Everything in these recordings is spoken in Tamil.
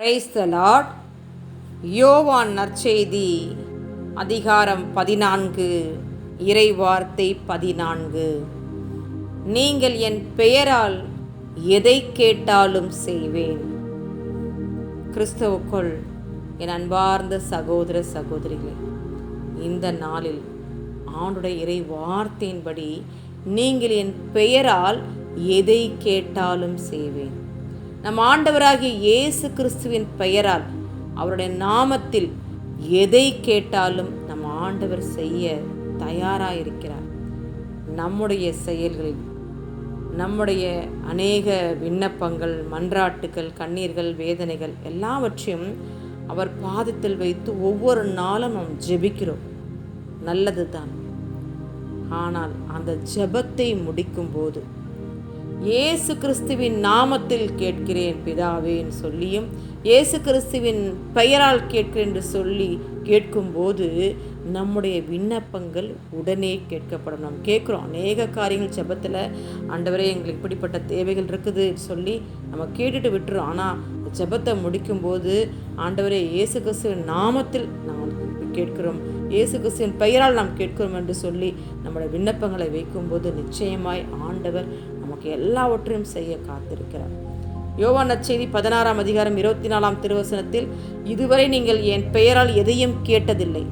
பிரைஸ் லார்ட் யோவான் நற்செய்தி அதிகாரம் பதினான்கு இறை வார்த்தை பதினான்கு. நீங்கள் என் பெயரால் எதை கேட்டாலும் செய்வேன். கிறிஸ்தவுக்குள் என் அன்பார்ந்த சகோதர சகோதரிகளே இந்த நாளில் ஆண்டுடைய இறை வார்த்தையின்படி நீங்கள் என் பெயரால் எதை கேட்டாலும் செய்வேன். நம் ஆண்டவராகிய இயேசு கிறிஸ்துவின் பெயரால் அவருடைய நாமத்தில் எதை கேட்டாலும் நம் ஆண்டவர் செய்ய தயாராயிருக்கிறார். நம்முடைய செயல்களில் நம்முடைய அநேக விண்ணப்பங்கள் மன்றாட்டுகள் கண்ணீர்கள் வேதனைகள் எல்லாவற்றையும் அவர் பாதத்தில் வைத்து ஒவ்வொரு நாளும் நாம் ஜெபிக்கிறோம். நல்லது தான் ஆனால் அந்த ஜெபத்தை முடிக்கும்போது இயேசு கிறிஸ்துவின் நாமத்தில் கேட்கிறேன் பிதாவேன்னு சொல்லியும் இயேசு கிறிஸ்துவின் பெயரால் கேட்கிறேன் என்று சொல்லி கேட்கும்போது நம்முடைய விண்ணப்பங்கள் உடனே கேட்கப்படும். நாம் கேட்குறோம். அநேக காரியங்கள் ஜெபத்தில் ஆண்டவரே எங்களுக்கு இப்படிப்பட்ட தேவைகள் இருக்குது சொல்லி நம்ம கேட்டுட்டு விட்டுரும் ஆனால் ஜெபத்தை முடிக்கும்போது ஆண்டவரே இயேசு கிறிஸ்துவின் நாமத்தில் நாம் கேட்கிறோம். இயேசு கிறிஸ்துவின் பெயரால் நாம் கேட்கிறோம் என்று சொல்லி நம்முடைய விண்ணப்பங்களை வைக்கும்போது நிச்சயமாய் ஆண்டவர் நமக்கு எல்லாவற்றையும் செய்ய காத்திருக்கிறார். யோவான் நச்செய்தி பதினாறாம் அதிகாரம் இருபத்தி நாலாம் திருவசனத்தில் இதுவரை நீங்கள் என் பெயரால் எதையும் கேட்டதில்லை.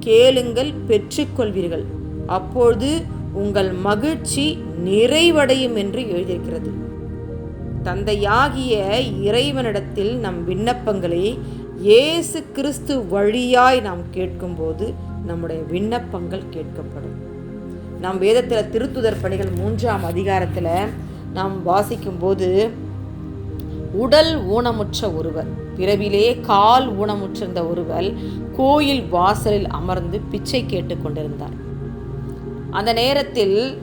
கேளுங்கள் பெற்றுக்கொள்வீர்கள். அப்பொழுது உங்கள் மகிழ்ச்சி நிறைவடையும் என்று எழுதியிருக்கிறது. தந்தையாகிய இறைவனிடத்தில் நம் விண்ணப்பங்களை இயேசு கிறிஸ்து வழியாய் நாம் கேட்கும்போது நம்முடைய விண்ணப்பங்கள் கேட்கப்படும். நாம் வேதத்தில் திருத்துதர் பணிகள் மூன்றாம் அதிகாரத்தில் நாம் வாசிக்கும்போது உடல் ஊனமுற்ற ஒருவர் பிறவிலே கால் ஊனமுற்றிருந்த ஒருவர் கோயில் வாசலில் அமர்ந்து பிச்சை கேட்டு கொண்டிருந்தார். அந்த நேரத்தில்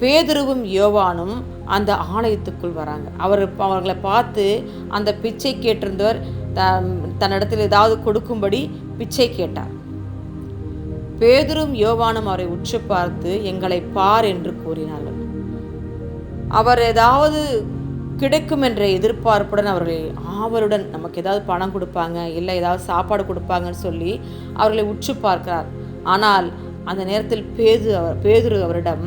பேதுருவும் யோவானும் அந்த ஆலயத்துக்குள் வராங்க. அவர் அவர்களை பார்த்து அந்த பிச்சை கேட்டிருந்தவர் த- தன்னிடத்தில் ஏதாவது கொடுக்கும்படி பிச்சை கேட்டார். பேதுரும் யோவானும் அவரை உற்று பார்த்து எங்களை பார் என்று கூறினார்கள். அவர் ஏதாவது கிடைக்கும் என்ற எதிர்பார்ப்புடன் அவர்களை ஆவலுடன் நமக்கு ஏதாவது பணம் கொடுப்பாங்க இல்லை ஏதாவது சாப்பாடு கொடுப்பாங்கன்னு சொல்லி அவர்களை உற்று பார்க்கிறார். ஆனால் அந்த நேரத்தில் பேது அவர் பேதுரு அவரிடம்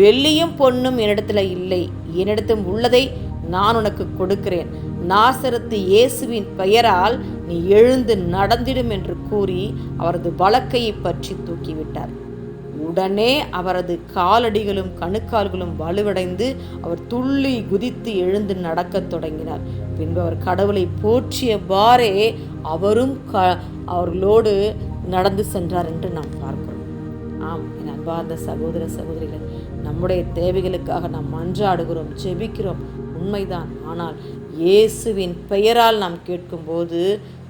வெள்ளியும் பொன்னும் என்னிடத்தில் இல்லை. என்னிடத்தும் உள்ளதை நான் உனக்கு கொடுக்கிறேன். நாசரத்து இயேசுவின் பெயரால் நீ எழுந்து நடந்திடும் என்று கூறி அவரது வழக்கையை பற்றி தூக்கிவிட்டார். உடனே அவரது காலடிகளும் கணுக்கால்களும் வலுவடைந்து அவர் துள்ளி குதித்து எழுந்து நடக்கத் தொடங்கினார். பின்பு அவர் கடவுளை போற்றியவாறே அவரும் க அவர்களோடு நடந்து சென்றார் என்று நாம் பார்க்கிறோம். ஆம் என் அன்பார்ந்த சகோதர சகோதரிகள் நம்முடைய தேவைகளுக்காக நாம் மன்றாடுகிறோம் ஜெபிக்கிறோம். உண்மைதான். ஆனால் இயேசுவின் பெயரால் நாம் கேட்கும்போது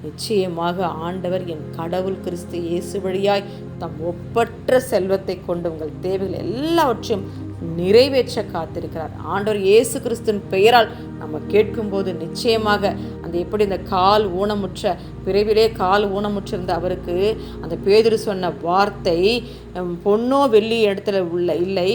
நிச்சயமாக ஆண்டவர் என் கடவுள் கிறிஸ்து இயேசு வழியாய் தம் ஒப்பற்ற செல்வத்தை கொண்டு உங்கள் தேவைகள் எல்லாவற்றையும் நிறைவேற்ற காத்திருக்கிறார். ஆண்டவர் இயேசு கிறிஸ்துவின் பெயரால் நம்ம கேட்கும்போது நிச்சயமாக அது எப்படி இந்த கால் ஊனமுற்ற பிறவிலே கால் ஊனமுற்றிருந்த அவருக்கு அந்த பேதுரு சொன்ன வார்த்தை பொன்னோ வெள்ளி இடத்துல உள்ள இல்லை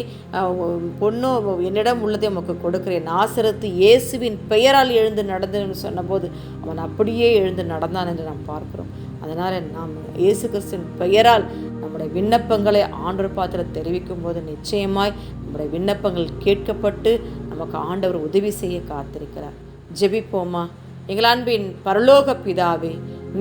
பொண்ணோ பொன்னோ என்னிடம் உள்ளதை உமக்கு கொடுக்கிறேன். நாசரத்து இயேசுவின் பெயரால் எழுந்து நடந்ததுன்னு சொன்னபோது அவன் அப்படியே எழுந்து நடந்தான் என்று நாம் பார்க்கிறோம். அதனால் நாம் இயேசு கிறிஸ்தின் பெயரால் நம்முடைய விண்ணப்பங்களை ஆண்டவர் பாத்திரம் தெரிவிக்கும் போது நிச்சயமாய் நம்முடைய விண்ணப்பங்கள் கேட்கப்பட்டு நமக்கு ஆண்டவர் உதவி செய்ய காத்திருக்கிறார். ஜெபிப்போமா? எங்கள் அன்பின் பரலோக பிதாவே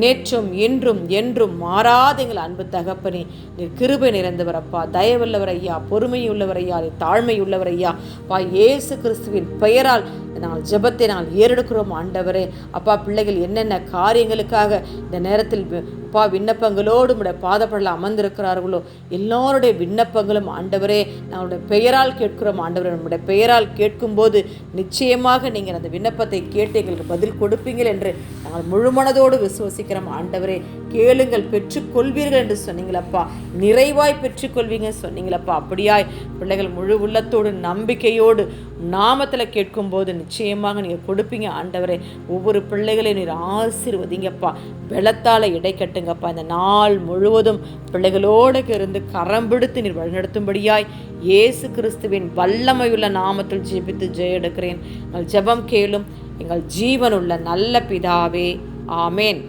நேற்றும் இன்றும் என்றும் மாறாத எங்கள் அன்பு தகப்பனே நீர் கிருபை நிறைந்தவர் அப்பா. தயவுள்ளவர் ஐயா பொறுமை உள்ளவர் ஐயா தாழ்மை உள்ளவர் ஐயா. பா இயேசு கிறிஸ்துவின் பெயரால் நாங்கள் ஜெபத்தை நாங்கள் ஏறெடுக்கிறோம் ஆண்டவரே. அப்பா பிள்ளைகள் என்னென்ன காரியங்களுக்காக இந்த நேரத்தில் அப்பா விண்ணப்பங்களோடு உடைய பாதப்படல அமர்ந்திருக்கிறார்களோ எல்லோருடைய விண்ணப்பங்களும் ஆண்டவரே நம்மளுடைய பெயரால் கேட்கிறோம் ஆண்டவரே. நம்முடைய பெயரால் கேட்கும்போது நிச்சயமாக நீங்கள் அந்த விண்ணப்பத்தை கேட்டு எங்களுக்கு பதில் கொடுப்பீங்கள் என்று நாங்கள் முழுமனதோடு விசுவசி விசுவாசிக்கிறோம் ஆண்டவரே கேளுங்கள் பெற்றுக்கொள்வீர்கள் என்று சொன்னீங்களப்பா. நிறைவாய் பெற்றுக்கொள்வீங்க சொன்னீங்களப்பா. அப்படியாய் பிள்ளைகள் முழு உள்ளத்தோடு நம்பிக்கையோடு நாமத்தில் கேட்கும்போது நிச்சயமாக நீங்கள் கொடுப்பீங்க. ஆண்டவரே ஒவ்வொரு பிள்ளைகளையும் நீர் ஆசீர்வதிங்கப்பா. வெள்ளத்தால் இடை கட்டுங்கப்பா. இந்த நாள் முழுவதும் பிள்ளைகளோடு இருந்து கரம் பிடித்து நீர் வழிநடத்தும்படியாய் இயேசு கிறிஸ்துவின் வல்லமையுள்ள நாமத்தில் ஜெபித்து ஜெய எடுக்கிறேன். எங்கள் ஜெபம் கேளும் எங்கள் ஜீவனுள்ள நல்ல பிதாவே. ஆமேன்.